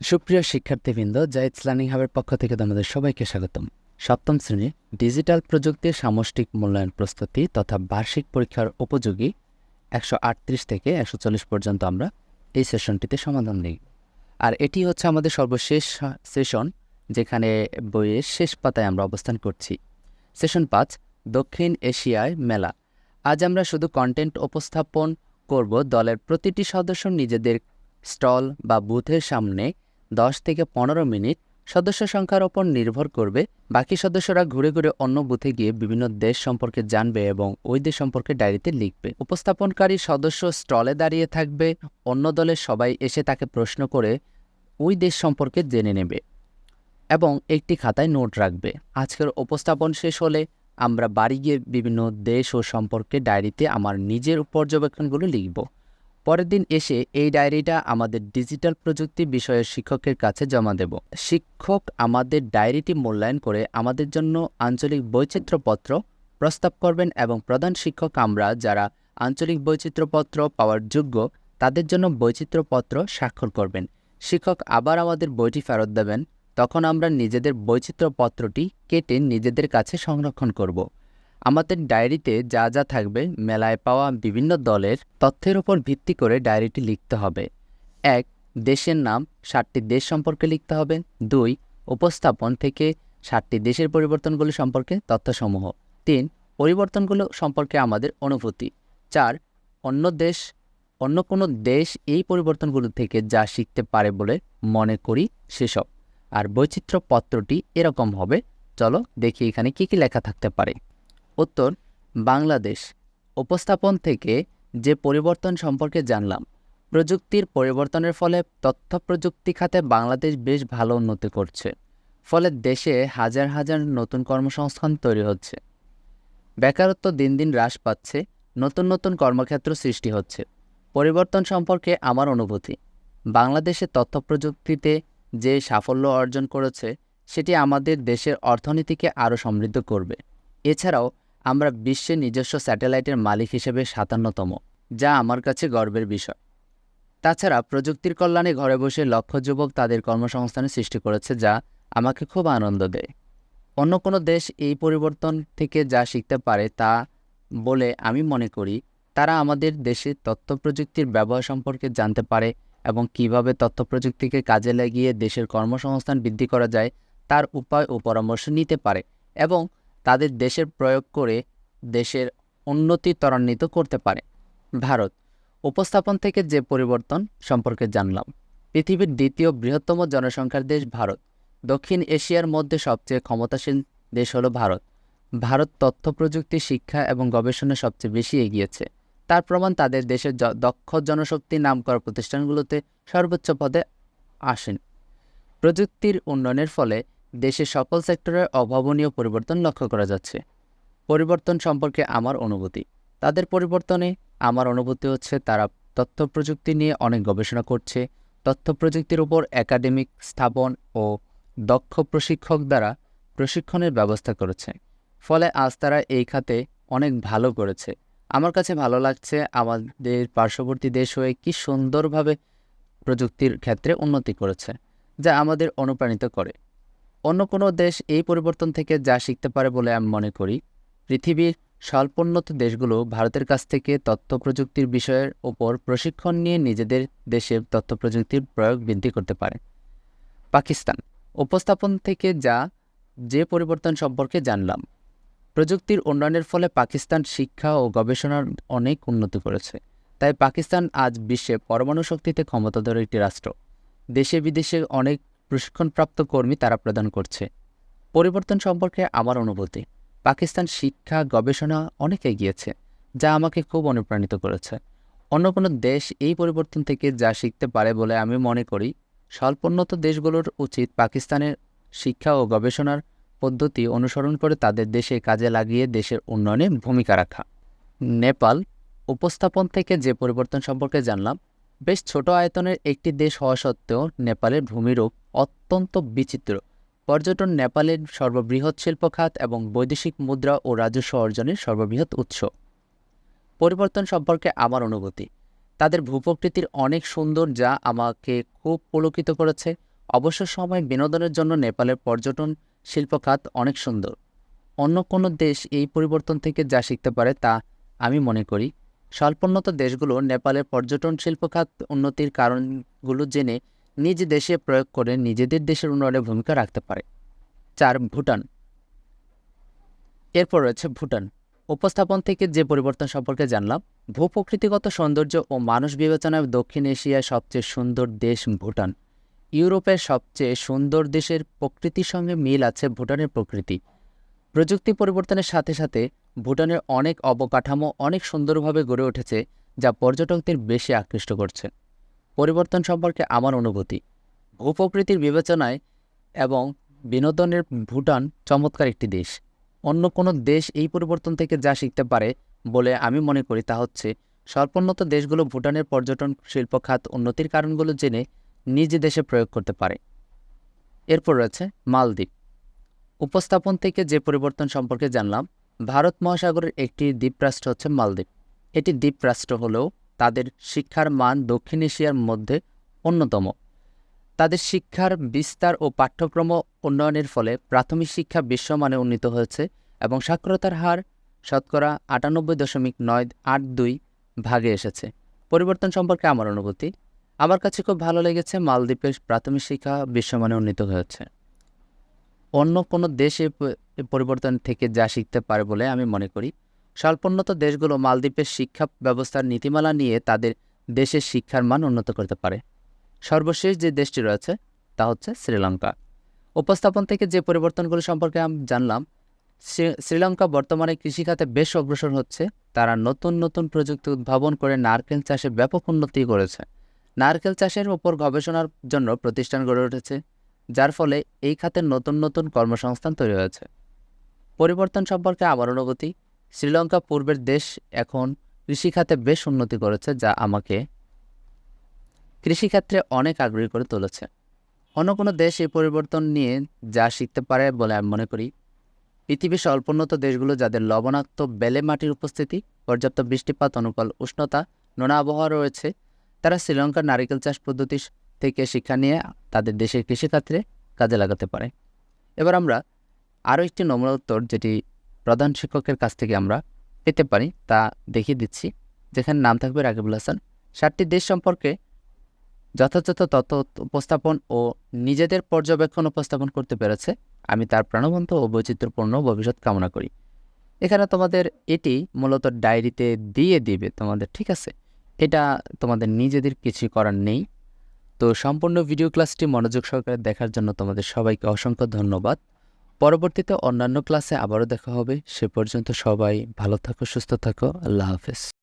সুপ্রিয় শিক্ষার্থীবৃন্দ জাইটস লার্নিং হাবের পক্ষ থেকে তোমাদের সবাইকে স্বাগতম। সপ্তম শ্রেণি, ডিজিটাল প্রযুক্তির সামষ্টিক মূল্যায়ন প্রস্তুতি তথা বার্ষিক পরীক্ষার উপযোগী একশো আটত্রিশ থেকে একশো চল্লিশ পর্যন্ত আমরা এই সেশনটিতে সমাধান দিই আর এটি হচ্ছে আমাদের সর্বশেষ সেশন, যেখানে বইয়ের শেষ পাতায় আমরা অবস্থান করছি। সেশন পাঁচ, দক্ষিণ এশিয়ায় মেলা। আজ আমরা শুধু কন্টেন্ট উপস্থাপন করব দলের প্রতিটি সদস্য নিজেদের স্টল বা বুথের সামনে দশ থেকে পনেরো মিনিট সদস্য সংখ্যার ওপর নির্ভর করবে। বাকি সদস্যরা ঘুরে ঘুরে অন্য বুথে গিয়ে বিভিন্ন দেশ সম্পর্কে জানবে এবং ওই দেশ সম্পর্কে ডায়েরিতে লিখবে। উপস্থাপনকারী সদস্য স্টলে দাঁড়িয়ে থাকবে, অন্য দলের সবাই এসে তাকে প্রশ্ন করে ওই দেশ সম্পর্কে জেনে নেবে এবং একটি খাতায় নোট রাখবে। আজকের উপস্থাপন শেষ হলে আমরা বাড়ি গিয়ে বিভিন্ন দেশ ও সম্পর্কে ডায়েরিতে আমার নিজের পর্যবেক্ষণগুলো লিখব। পরের দিন এসে এই ডায়েরিটা আমাদের ডিজিটাল প্রযুক্তি বিষয়ের শিক্ষকের কাছে জমা দেব। শিক্ষক আমাদের ডায়েরিটি মূল্যায়ন করে আমাদের জন্য আঞ্চলিক বৈচিত্র্যপত্র প্রস্তাব করবেন এবং প্রধান শিক্ষক আমরা যারা আঞ্চলিক বৈচিত্র্যপত্র পাওয়ার যোগ্য, তাদের জন্য বৈচিত্র্যপত্র স্বাক্ষর করবেন। শিক্ষক আবার আমাদের বইটি ফেরত দেবেন, তখন আমরা নিজেদের বৈচিত্র্যপত্রটি কেটে নিজেদের কাছে সংরক্ষণ করব। আমাদের ডায়েরিতে যা যা থাকবে মেলায় পাওয়া বিভিন্ন দলের তথ্যের উপর ভিত্তি করে ডায়েরিটি লিখতে হবে। এক, দেশের নাম ষাটটি দেশ সম্পর্কে লিখতে হবে। দুই, উপস্থাপন থেকে ষাটটি দেশের পরিবর্তনগুলো সম্পর্কে তথ্যসমূহ। তিন, পরিবর্তনগুলো সম্পর্কে আমাদের অনুভূতি। চার, অন্য দেশ, অন্য কোনো দেশ এই পরিবর্তনগুলো থেকে যা শিখতে পারে বলে মনে করি সেসব। আর বৈচিত্র্যপত্রটি এরকম হবে। চলো দেখি এখানে কী কী লেখা থাকতে পারে। উত্তর, বাংলাদেশ। উপস্থাপন থেকে যে পরিবর্তন সম্পর্কে জানলাম, প্রযুক্তির পরিবর্তনের ফলে তথ্য প্রযুক্তি খাতে বাংলাদেশ বেশ ভালো উন্নতি করছে, ফলে দেশে হাজার হাজার নতুন কর্মসংস্থান তৈরি হচ্ছে। বেকারত্ব দিন দিন হ্রাস পাচ্ছে, নতুন নতুন কর্মক্ষেত্র সৃষ্টি হচ্ছে। পরিবর্তন সম্পর্কে আমার অনুভূতি, বাংলাদেশে তথ্য প্রযুক্তিতে যে সাফল্য অর্জন করেছে, সেটি আমাদের দেশের অর্থনীতিকে আরও সমৃদ্ধ করবে। এছাড়াও আমরা বিশ্বের নিজস্ব স্যাটেলাইটের মালিক হিসেবে সাতান্নতম, যা আমার কাছে গর্বের বিষয়। তাছাড়া প্রযুক্তির কল্যাণে ঘরে বসে লক্ষ যুবক তাদের কর্মসংস্থানের সৃষ্টি করেছে, যা আমাকে খুব আনন্দ দেয়। অন্য কোনো দেশ এই পরিবর্তন থেকে যা শিখতে পারে তা বলে আমি মনে করি, তারা আমাদের দেশে তথ্য প্রযুক্তির ব্যবহার সম্পর্কে জানতে পারে এবং কীভাবে তথ্য প্রযুক্তিকে কাজে লাগিয়ে দেশের কর্মসংস্থান বৃদ্ধি করা যায়, তার উপায় ও পরামর্শ নিতে পারে এবং তাদের দেশের প্রয়োগ করে দেশের উন্নতি ত্বরান্বিত করতে পারে। ভারত, উপস্থাপন থেকে যে পরিবর্তন সম্পর্কে জানলাম। পৃথিবীর দ্বিতীয় বৃহত্তম জনসংখ্যার দেশ ভারত। দক্ষিণ এশিয়ার মধ্যে সবচেয়ে ক্ষমতাসীন দেশ হলো ভারত। ভারত তথ্য, প্রযুক্তি, শিক্ষা এবং গবেষণা সবচেয়ে বেশি এগিয়েছে। তার প্রমাণ তাদের দেশের দক্ষ জনশক্তি নামকরা প্রতিষ্ঠানগুলোতে সর্বোচ্চ পদে আসেন। প্রযুক্তির উন্নয়নের ফলে দেশের সকল সেক্টরে অভাবনীয় পরিবর্তন লক্ষ্য করা যাচ্ছে। পরিবর্তন সম্পর্কে আমার অনুভূতি। তাদের পরিবর্তনে আমার অনুভূতি হচ্ছে তারা তথ্য প্রযুক্তি নিয়ে অনেক গবেষণা করছে। তথ্য প্রযুক্তির উপর একাডেমিক স্থাপন ও দক্ষ প্রশিক্ষক দ্বারা প্রশিক্ষণের ব্যবস্থা করেছে। ফলে আজ তারা এই খাতে অনেক ভালো করেছে। আমার কাছে ভালো লাগছে আমাদের পার্শ্ববর্তী দেশ হয়ে কি সুন্দরভাবে প্রযুক্তির ক্ষেত্রে উন্নতি করেছে, যা আমাদের অনুপ্রাণিত করে। অন্য কোনো দেশ এই পরিবর্তন থেকে যা শিখতে পারে বলে আমি মনে করি। পৃথিবীর স্বল্পোন্নত দেশগুলো ভারতের কাছ থেকে তথ্য প্রযুক্তির বিষয়ের ওপর প্রশিক্ষণ নিয়ে নিজেদের দেশে তথ্য প্রযুক্তির প্রয়োগ বৃদ্ধি করতে পারে। পাকিস্তান, উপস্থাপন থেকে যা, যে পরিবর্তন সম্পর্কে জানলাম, প্রযুক্তির উন্নয়নের ফলে পাকিস্তান শিক্ষা ও গবেষণার অনেক উন্নতি করেছে। তাই পাকিস্তান আজ বিশ্বে পরমাণু শক্তিতে ক্ষমতাধর একটি রাষ্ট্র। দেশে বিদেশে অনেক প্রশিক্ষণপ্রাপ্ত কর্মী তারা প্রদান করছে। পরিবর্তন সম্পর্কে আমার অনুভূতি, পাকিস্তান শিক্ষা গবেষণা অনেক এগিয়েছে, যা আমাকে খুব অনুপ্রাণিত করেছে। অন্য কোনো দেশ এই পরিবর্তন থেকে যা শিখতে পারে বলে আমি মনে করি, স্বল্পোন্নত দেশগুলোর উচিত পাকিস্তানের শিক্ষা ও গবেষণার পদ্ধতি অনুসরণ করে তাদের দেশে কাজে লাগিয়ে দেশের উন্নয়নে ভূমিকা রাখা। নেপাল উপস্থাপন থেকে যে পরিবর্তন সম্পর্কে জানলাম, বেশ ছোট আয়তনের একটি দেশ হওয়া সত্ত্বেও নেপালের ভূমিরূপ অত্যন্ত বিচিত্র। পর্যটন নেপালের সর্ববৃহৎ শিল্প খাত এবং বৈদেশিক মুদ্রা ও রাজস্ব অর্জনের সর্ববৃহৎ উৎস। পরিবর্তন সম্পর্কে আমার অনুভূতি। তাদের ভূপ্রকৃতির অনেক সুন্দর যা আমাকে খুব পুলকিত করেছে। অবসর সময় বিনোদনের জন্য নেপালের পর্যটন শিল্প খাত অনেক সুন্দর। অন্য কোনো দেশ এই পরিবর্তন থেকে যা শিখতে পারে তা আমি মনে করি। স্বল্পোন্নত দেশগুলো নেপালের পর্যটন শিল্প খাত উন্নতির কারণগুলো জেনে নিজ দেশে প্রয়োগ করে নিজেদের দেশের উন্নয়নে ভূমিকা রাখতে পারে। চার, ভুটান। এরপর রয়েছে ভুটান। উপস্থাপন থেকে যে পরিবর্তন সম্পর্কে জানলাম, ভূপ্রকৃতিগত সৌন্দর্য ও মানুষ বিবেচনায় দক্ষিণ এশিয়ার সবচেয়ে সুন্দর দেশ ভুটান। ইউরোপের সবচেয়ে সুন্দর দেশের প্রকৃতির সঙ্গে মিল আছে ভুটানের প্রকৃতি। প্রযুক্তি পরিবর্তনের সাথে সাথে ভুটানের অনেক অবকাঠামো অনেক সুন্দরভাবে গড়ে উঠেছে, যা পর্যটকদের বেশি আকৃষ্ট করছে। পরিবর্তন সম্পর্কে আমার অনুভূতি। ভূপ্রকৃতির বিবেচনায় এবং বিনোদনের ভুটান চমৎকার একটি দেশ। অন্য কোনো দেশ এই পরিবর্তন থেকে যা শিখতে পারে বলে আমি মনে করি তা হচ্ছে, স্বল্পোন্নত দেশগুলো ভুটানের পর্যটন শিল্প খাত উন্নতির কারণগুলো জেনে নিজ দেশে প্রয়োগ করতে পারে। এরপর রয়েছে মালদ্বীপ। উপস্থাপন থেকে যে পরিবর্তন সম্পর্কে জানলাম, ভারত মহাসাগরের একটি দ্বীপরাষ্ট্র হচ্ছে মালদ্বীপ। এটি দ্বীপরাষ্ট্র হলেও তাদের শিক্ষার মান দক্ষিণ এশিয়ার মধ্যে অন্যতম। তাদের শিক্ষার বিস্তার ও পাঠ্যক্রম উন্নয়নের ফলে প্রাথমিক শিক্ষা বিশ্বমানে উন্নীত হয়েছে এবং সাক্ষরতার হার শতকরা আটানব্বই দশমিক নয় আট দুই ভাগে এসেছে। পরিবর্তন সম্পর্কে আমার অনুভূতি? আমার কাছে খুব ভালো লেগেছে মালদ্বীপের প্রাথমিক শিক্ষা বিশ্বমানে উন্নীত হয়েছে। অন্য কোনো দেশে পরিবর্তন থেকে যা শিখতে পারে বলে আমি মনে করি স্বল্পোন্নত দেশগুলো মালদ্বীপের শিক্ষা ব্যবস্থার নীতিমালা নিয়ে তাদের দেশের শিক্ষার মান উন্নত করতে পারে। সর্বশেষ যে দেশটি রয়েছে, তা হচ্ছে শ্রীলঙ্কা। উপস্থাপন থেকে যে পরিবর্তনগুলো সম্পর্কে আমি জানলাম শ্রীলঙ্কা বর্তমানে কৃষিখাতে বেশ অগ্রসর হচ্ছে। তারা নতুন নতুন প্রযুক্তি উদ্ভাবন করে নারকেল চাষে ব্যাপক উন্নতি করেছে। নারকেল চাষের ওপর গবেষণার জন্য প্রতিষ্ঠান গড়ে উঠেছে, যার ফলে এই খাতে নতুন নতুন কর্মসংস্থান তৈরি হয়েছে। পরিবর্তন সম্পর্কে আমার অনুভূতি? শ্রীলঙ্কা পূর্বের দেশ এখন কৃষিখাতে বেশ উন্নতি করেছে, যা আমাকে কৃষিক্ষেত্রে অনেক আগ্রহী করে তুলেছে। অন্য কোনো দেশ এই পরিবর্তন নিয়ে যা শিখতে পারে বলে আমি মনে করি, পৃথিবীর স্বল্পোন্নত দেশগুলো যাদের লবণাক্ত বেলে মাটির উপস্থিতি, পর্যাপ্ত বৃষ্টিপাত, অনুকূল উষ্ণতা, নোনা আবহাওয়া রয়েছে, তারা শ্রীলঙ্কার নারিকেল চাষ পদ্ধতি থেকে শিক্ষা নিয়ে তাদের দেশের কৃষিক্ষেত্রে কাজে লাগাতে পারে। এবার আমরা আরও একটি নমুনা উত্তর, যেটি প্রধান শিক্ষকের কাছ থেকে আমরা পেতে পারি, তা দেখিয়ে দিচ্ছি, যেখানে নাম থাকবে রাকিবুল হাসান। সাতটি দেশ সম্পর্কে যথাযথ তথ্য উপস্থাপন ও নিজেদের পর্যবেক্ষণ উপস্থাপন করতে পেরেছে। আমি তার প্রাণবন্ত ও বৈচিত্র্যপূর্ণ ভবিষ্যৎ কামনা করি। এখানে তোমাদের এটি মূলত ডায়েরিতে দিয়ে দিবে, তোমাদের ঠিক আছে? এটা তোমাদের নিজেদের কিছু করার নেই। তো সম্পূর্ণ ভিডিও ক্লাসটি মনোযোগ সহকারে দেখার জন্য তোমাদের সবাইকে অসংখ্য ধন্যবাদ। পরবর্তীতে অন্যান্য ক্লাসে আবারও দেখা হবে। সে পর্যন্ত সবাই ভালো থাকো, সুস্থ থাকো। আল্লাহ হাফেজ।